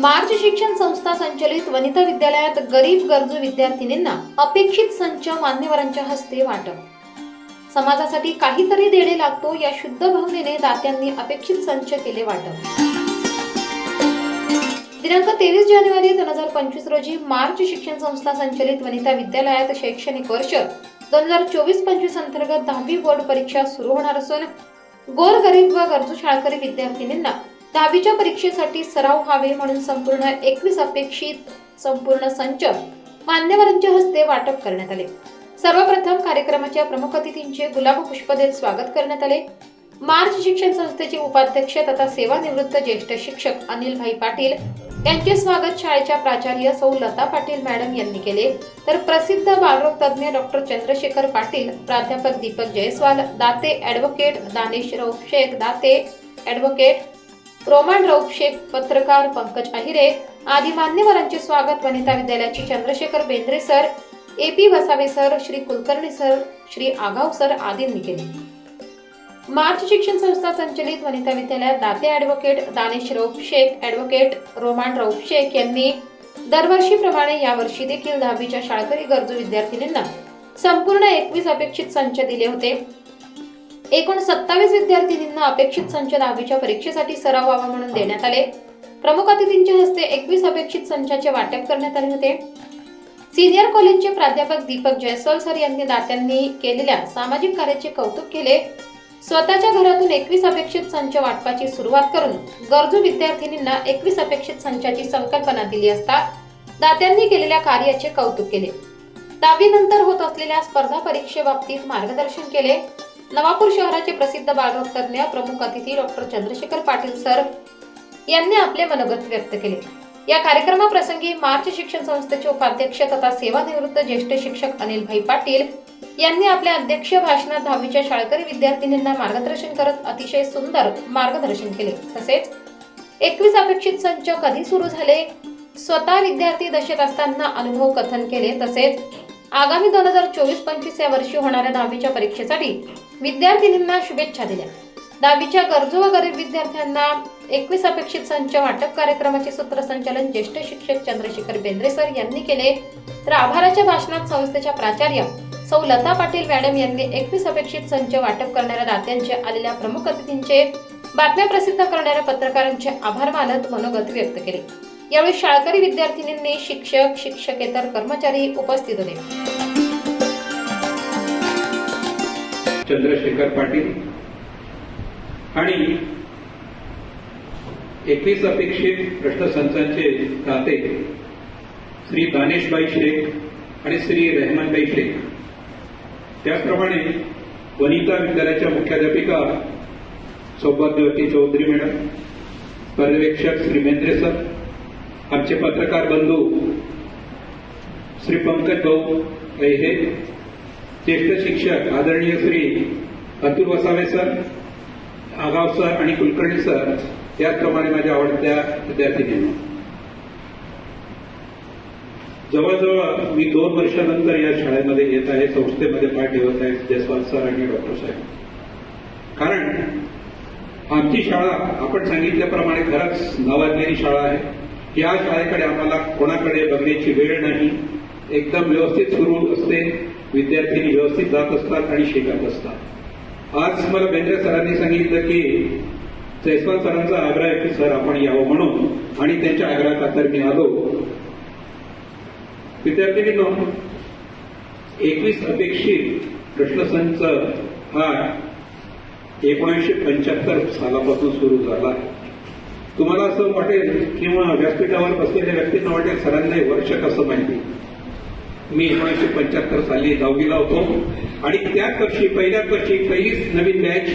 मार्च शिक्षण संस्था संचलित वनिता विद्यालयात गरीब गरजू विद्यार्थिनींना अपेक्षित संच मान्यवरांच्या हस्ते वाटप. समाजासाठी काहीतरी देणे लागतो या शुद्ध भावनेने दात्यांनी अपेक्षित संच केले वाटप. दिनांक तेवीस जानेवारी दोन हजार पंचवीस रोजी मार्च शिक्षण संस्था संचलित वनिता विद्यालयात शैक्षणिक वर्ष दोन हजार चोवीस पंचवीस अंतर्गत दहावी बोर्ड परीक्षा सुरू होणार असून गोरगरीब व गरजू शाळकरी विद्यार्थिनींना दहावीच्या परीक्षेसाठी सराव व्हावे म्हणून संपूर्ण एकवीस अपेक्षित संपूर्ण संच मान्यवरांच्या हस्ते वाटप करण्यात आले. सर्वप्रथम कार्यक्रमाच्या प्रमुख अतिथींचे गुलाब पुष्प देत स्वागत करण्यात आले. मार्च शिक्षण संस्थेचे उपाध्यक्ष तथा सेवानिवृत्त ज्येष्ठ शिक्षक अनिलभाई पाटील यांचे स्वागत शाळेच्या प्राचार्य सौ लता पाटील मॅडम यांनी केले. तर प्रसिद्ध बालरोग तज्ज्ञ डॉक्टर चंद्रशेखर पाटील प्राध्यापक दीपक जयस्वाल दाते ॲडव्होकेट दानेश रौफ शेख दाते ॲडव्होकेट रोमान रौफ शेख पत्रकार पंकज अहिरे आदी मान्यवरांचे स्वागत वनिता विद्यालयाचे Chandrashekhar Bendre sir A P Vasave sir Shri Kulkarni sir Shri Agav sir आदींनी केले मार्च शिक्षण संस्था संचलित वनिता विद्यालयात दाते ॲडव्होकेट दानेश रौफ शेख ॲडव्होकेट रोमान रौफ शेख यांनी दरवर्षीप्रमाणे यावर्षी देखील दहावीच्या शाळकरी गरजू विद्यार्थिनींना संपूर्ण एकवीस अपेक्षित संच दिले होते. एकूण सत्तावीस विद्यार्थिनींना अपेक्षित संच दहावीच्या परीक्षेसाठी सराव व्हावा म्हणून देण्यात आले. प्रमुख अतिथींच्या हस्ते एकवीस अपेक्षित संचाचे वाटप करण्यात आले होते. सिनियर कॉलेजचे प्राध्यापक दीपक जयस्वाल सर यांनी दात्यांनी केलेल्या सामाजिक कार्याचे कौतुक केले. स्वतःच्या घरातून एकवीस अपेक्षित संच वाटपाची सुरुवात करून गरजू विद्यार्थिनींना एकवीस अपेक्षित संचाची संकल्पना दिली असता दात्यांनी केलेल्या कार्याचे कौतुक केले. दहावीनंतर होत असलेल्या स्पर्धा परीक्षेबाबतीत मार्गदर्शन केले. नवापूर शहराचे प्रसिद्ध बालरोग तज्ज्ञ प्रमुख अतिथी डॉक्टर चंद्रशेखर पाटील सर यांनी आपले मनोगत व्यक्त केले. या कार्यक्रमाप्रसंगी मार्च शिक्षण संस्थेचे उपाध्यक्ष तथा सेवानिवृत्त ज्येष्ठ शिक्षक अनिलभाई पाटील यांनी आपल्या अध्यक्ष भाषणात दहावीच्या शाळकरी विद्यार्थिनींना मार्गदर्शन करत अतिशय सुंदर मार्गदर्शन केले. तसेच एकवीस अपेक्षित संच कधी सुरू झाले? स्वतः विद्यार्थी दशेत असताना अनुभव कथन केले. तसेच आगामी दोन हजार चोवीस पंचवीस या वर्षी होणाऱ्या दहावीच्या परीक्षेसाठी विद्यार्थिनींना शुभेच्छा दिल्या. दहावीच्या गरजू व गरीब विद्यार्थ्यांना एकवीस अपेक्षित संच वाटप कार्यक्रमाचे सूत्रसंचालन ज्येष्ठ शिक्षक चंद्रशेखर बेंद्रेसर यांनी केले. तर आभाराच्या भाषणात संस्थेच्या प्राचार्य सौ लता पाटील मॅडम यांनी एकवीस अपेक्षित संच वाटप करणाऱ्या दात्यांचे आलेल्या प्रमुख अतिथींचे बातम्या प्रसिद्ध करणाऱ्या पत्रकारांचे आभार मानत मनोगत व्यक्त केले. यावेळी शाळकरी विद्यार्थिनींनी शिक्षक शिक्षकेतर कर्मचारी उपस्थित होते. चंद्रशेखर पाटील. आणि एकवीस अपेक्षित प्रश्नसंचांचे दाते श्री दानेशबाई शेख आणि श्री रेहमानबाई शेख. त्याचप्रमाणे वनिता विद्यालयाच्या मुख्याध्यापिका सौभाग्यवती चौधरी मॅडम पर्यवेक्षक श्री मेंद्रे सर आमचे पत्रकार बंधू श्री पंकज भाऊ हे ज्येष्ठ शिक्षक आदरणीय श्री अतुल वसावे सर आगाव सर आणि कुलकर्णी सर त्याचप्रमाणे माझ्या आवडत्या विद्यार्थिनींना. जवळजवळ मी दोन वर्षानंतर या शाळेमध्ये येत आहे संस्थेमध्ये पाठ ठेवत आहे जयस्वाल सर आणि डॉक्टर साहेब. कारण आमची शाळा आपण सांगितल्याप्रमाणे खरंच नावाजलेली शाळा आहे. या शाळेकडे आम्हाला कोणाकडे बघण्याची वेळ नाही. एकदम व्यवस्थित सुरू असते. विद्यार्थी व्यवस्थित जात असतात आणि शिकत असतात. आज मला बेंद्रे सरांनी सांगितलं की जयस्वाल सरांचा आग्रह आहे की सर आपण यावं म्हणून. आणि त्यांच्या आग्रहाखातर मी आलो. विद्यार्थ्यांनी एकवीस अपेक्षित प्रश्नसंच हा एकोणीसशे पंच्याहत्तर सालापासून सुरू झाला. तुम्हाला असं वाटेल किंवा व्यासपीठावर बसलेल्या व्यक्तींना वाटेल सरांना वर्ष कसं माहिती? मी एकोणीसशे पंच्याहत्तर साली दहावीला होतो. आणि त्या वर्षी पहिल्या वर्षी पहिलीच नवीन बॅच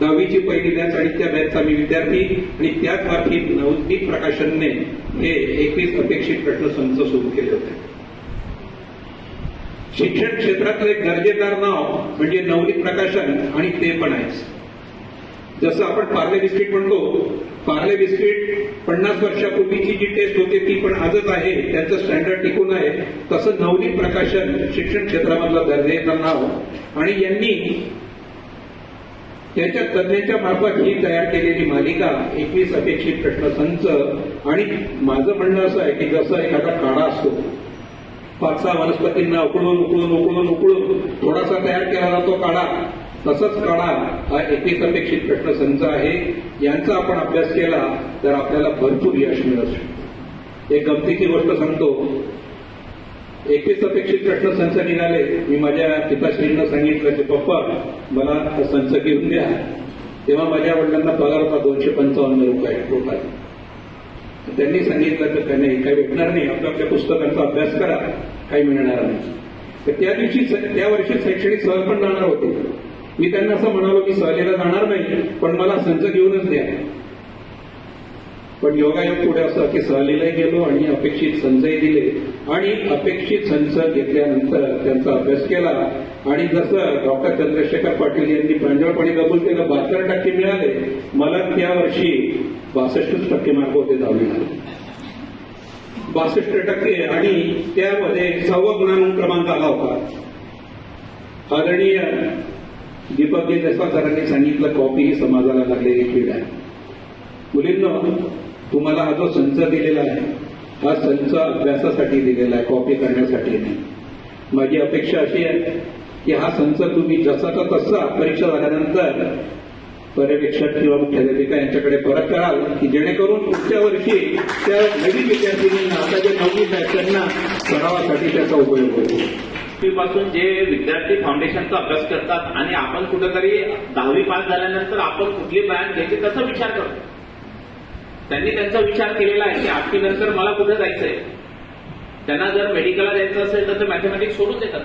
दहावीची पहिली बॅच आणि त्या बॅचचा मी विद्यार्थी. आणि त्याच बाबतीत नवदीप प्रकाशनने हे एकवीस अपेक्षित प्रश्नसंच सुरू केले होते. शिक्षण क्षेत्रातलं एक दर्जेदार नाव म्हणजे नवनीत प्रकाशन आणि ते पण आहे जसं आपण पार्ले बिस्किट म्हणतो पार्ले बिस्किट पन्नास वर्षापूर्वीची जी टेस्ट होती ती पण आजच आहे त्यांचं स्टँडर्ड टिकून आहे. तसं नवनीत प्रकाशन शिक्षण क्षेत्रामधलं दर्जेचं नाव. आणि यांनी त्याच्या तज्ज्ञांच्या मार्फत ही तयार केलेली मालिका एकवीस अपेक्षित प्रश्नसंच. आणि माझं म्हणणं असं आहे की जसं एखादा काढा असतो पाच सहा वनस्पतींना उकळून उकळून उकळून उकळून थोडासा तयार केला जातो काढा. तसंच काढा हा एकवीस अपेक्षित प्रश्नसंच आहे. यांचा आपण अभ्यास केला तर आपल्याला भरपूर यश मिळत एक गमतीची गोष्ट सांगतो. एकवीस अपेक्षित प्रश्न संच निघाले. मी माझ्या पिताश्रींना सांगितलं की पप्पा मला संच घेऊन द्या. तेव्हा माझ्या वडिलांना पगार होता दोनशे पंचावन्न रुपये टोटल. त्यांनी सांगितलं तर त्यांनी काही भेटणार नाही. आपल्या आपल्या पुस्तकांचा अभ्यास करा. काही मिळणार नाही. तर त्या दिवशी त्या वर्षी शैक्षणिक सहल पण जाणार होते. मी त्यांना असं म्हणालो की सहलीला जाणार नाही पण मला संच घेऊनच द्या. पण योगायोग पुढे असं की सहलीलाही गेलो आणि अपेक्षित संचही दिले. आणि अपेक्षित संच घेतल्यानंतर त्यांचा अभ्यास केला. आणि जसं डॉक्टर चंद्रशेखर पाटील यांनी प्रांजळपणे कबूल केलं बहात्तर टक्के मिळाले. मला त्या वर्षी बासष्टच टक्के मार्क होते दहावी बासष्ट टक्के आणि त्यामध्ये सव्वा गुणांक क्रमांक आला होता. आदरणीय दीपकजी जसवा सरांनी सांगितलं कॉपी ही समाजाला लागलेली कीड आहे. मुलींना तुम्हाला हा जो संच दिलेला आहे हा संच अभ्यासासाठी दिलेला आहे कॉपी करण्यासाठी नाही. माझी अपेक्षा अशी आहे की हा संच तुम्ही जसाचा तसा परीक्षा झाल्यानंतर पर्यवेक्षक किंवा मुख्याध्यापिका यांच्याकडे परत कराल की जेणेकरून पुढच्या वर्षी त्या नवीन विद्यार्थिनींना आता जे नववीत आहेत त्यांना सरावासाठी त्याचा उपयोग होईल. पासून जे विद्यार्थी फाउंडेशनचा अभ्यास करतात आणि आपण कुठेतरी दहावी पास झाल्यानंतर आपण कुठली ब्रँच घ्यायची तसा विचार करतो. त्यांनी त्यांचा विचार केलेला आहे की आठवी नंतर मला कुठे जायचंय? त्यांना जर मेडिकलला जायचं असेल तर ते मॅथमॅटिक्स सोडून देतात.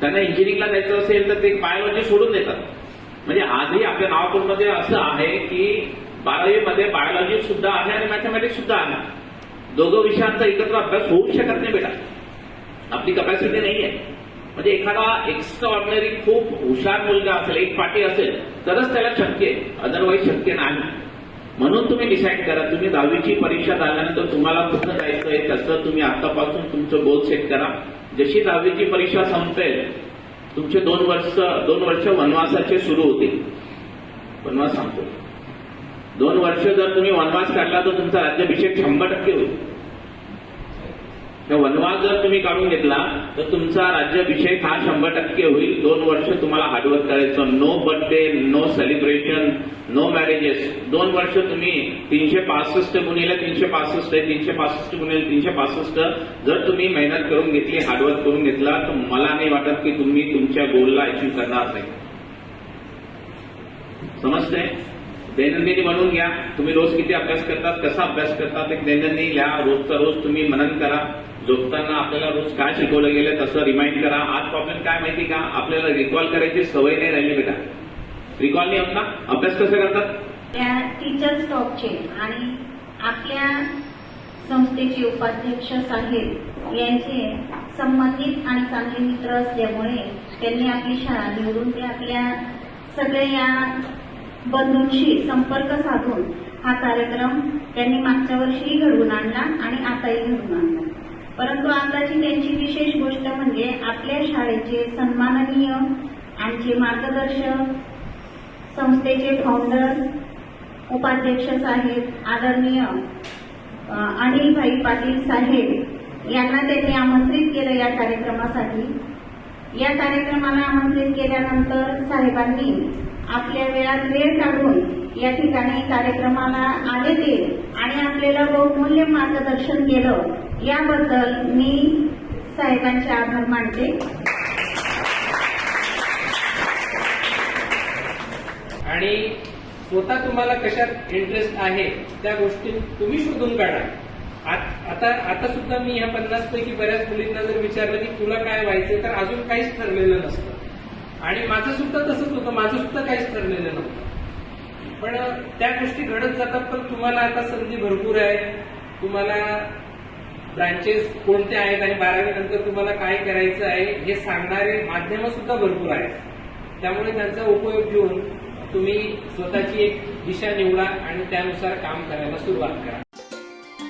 त्यांना इंजिनिअरिंगला जायचं असेल तर ते बायोलॉजी सोडून देतात. म्हणजे आजही आपल्या नागपूरमध्ये असं आहे की बारावीमध्ये बायोलॉजी सुद्धा आहे आणि मॅथमॅटिक्स सुद्धा आहे. दोघं विषयांचा एकत्र अभ्यास होऊ शकत नाही बेटा. आपली कपॅसिटी नाही आहे म्हणजे एखादा एक्स्ट्रा ऑर्डिनरी खूप हुशार मुलगा असेल एक पाठी असेल तरच त्याला शक्य आहे. अदरवाईज शक्य नाही. म्हणून तुम्ही डिसाईड करा. तुम्ही दहावीची परीक्षा झाल्यानंतर तुम्हाला कुठं आहे तसं तुम्ही आतापासून तुमचं गोल सेट करा. जशी दहावीची परीक्षा संपेल तुमचे दोन वर्ष दोन वर्ष वनवासाचे सुरू होतील. वनवास संपतो. दोन वर्ष जर तुम्ही वनवास काढला तर तुमचा राज्याभिषेक शंभर टक्के होईल. तर वनवास जर तुम्ही काढून घेतला तर तुमचा राज्याभिषेक हा शंभर टक्के होईल. दोन वर्ष तुम्हाला हार्डवर्क करायचं. No birthday no celebration no marriages दोन वर्ष तुम्ही तीनशे पासष्ट गुणिले तीनशे पासष्ट आहे तीनशे पासष्ट गुणिले तीनशे पासष्ट जर तुम्ही मेहनत करून घेतली हार्डवर्क करून घेतला तर मला नाही वाटत की तुम्ही तुमच्या गोलला अचीव्ह करणार नाही. समजते दैनंदिनी बनवून घ्या. तुम्ही रोज किती अभ्यास करतात कसा अभ्यास करतात एक दैनंदिनी लिहा रोजचा रोज तुम्ही मनन करा. झोपताना आपल्याला रोज काय शिकवलं गेलं तसं रिमाइंड करा. आज प्रॉब्लेम काय माहिती का? आपल्याला रिकॉल करायची सवय नाही राहिली बेटा. रिकॉल नाही होत ना? अभ्यास कसा करतात? त्या टीचर स्टॉपचे आणि आपल्या संस्थेचे उपाध्यक्ष साहेब यांचे संबंधित आणि चांगले मित्र असल्यामुळे त्यांनी आपली शाळा निवडून ते आपल्या सगळ्या या बंधूंशी संपर्क साधून हा कार्यक्रम त्यांनी मागच्या वर्षीही घडवून आणला आणि आताही घडवून आणला. परंतु आताची त्यांची विशेष गोष्ट म्हणजे आपल्या शाळेचे सन्माननीय आमचे मार्गदर्शक संस्थेचे फाउंडर उपाध्यक्ष साहेब आदरणीय अनिलभाई पाटील साहेब यांना त्यांनी आमंत्रित केलं या कार्यक्रमासाठी. या कार्यक्रमाला आमंत्रित केल्यानंतर साहेबांनी आपल्या वेळात वेळ काढून या ठिकाणी कार्यक्रमाला आले ते आणि आपल्याला बहुमूल्य मार्गदर्शन केलं. याबद्दल मी साहेबांचे आभार मानते. आणि स्वतः तुम्हाला कशात इंटरेस्ट आहे त्या गोष्टी तुम्ही शोधून काढा. आता आता सुद्धा मी ह्या पन्नास पैकी बऱ्याच मुलींना जर विचारलं की तुला काय व्हायचं तर अजून काहीच ठरलेलं नसतं. आणि माझं सुद्धा तसंच होतं. माझं सुद्धा काहीच ठरलेलं नव्हतं. पण त्या गोष्टी घडत जातात पण तुम्हाला आता संधी भरपूर आहे. तुम्हाला ब्रांचेस कोणते आहेत आणि बारावी नंतर तुम्हाला काय करायचं आहे हे सांगणारे माध्यम सुद्धा भरपूर आहेत. त्यामुळे त्यांचा उपयोग घेऊन तुम्ही स्वतःची एक दिशा निवडा आणि त्यानुसार काम करायला सुरुवात करा.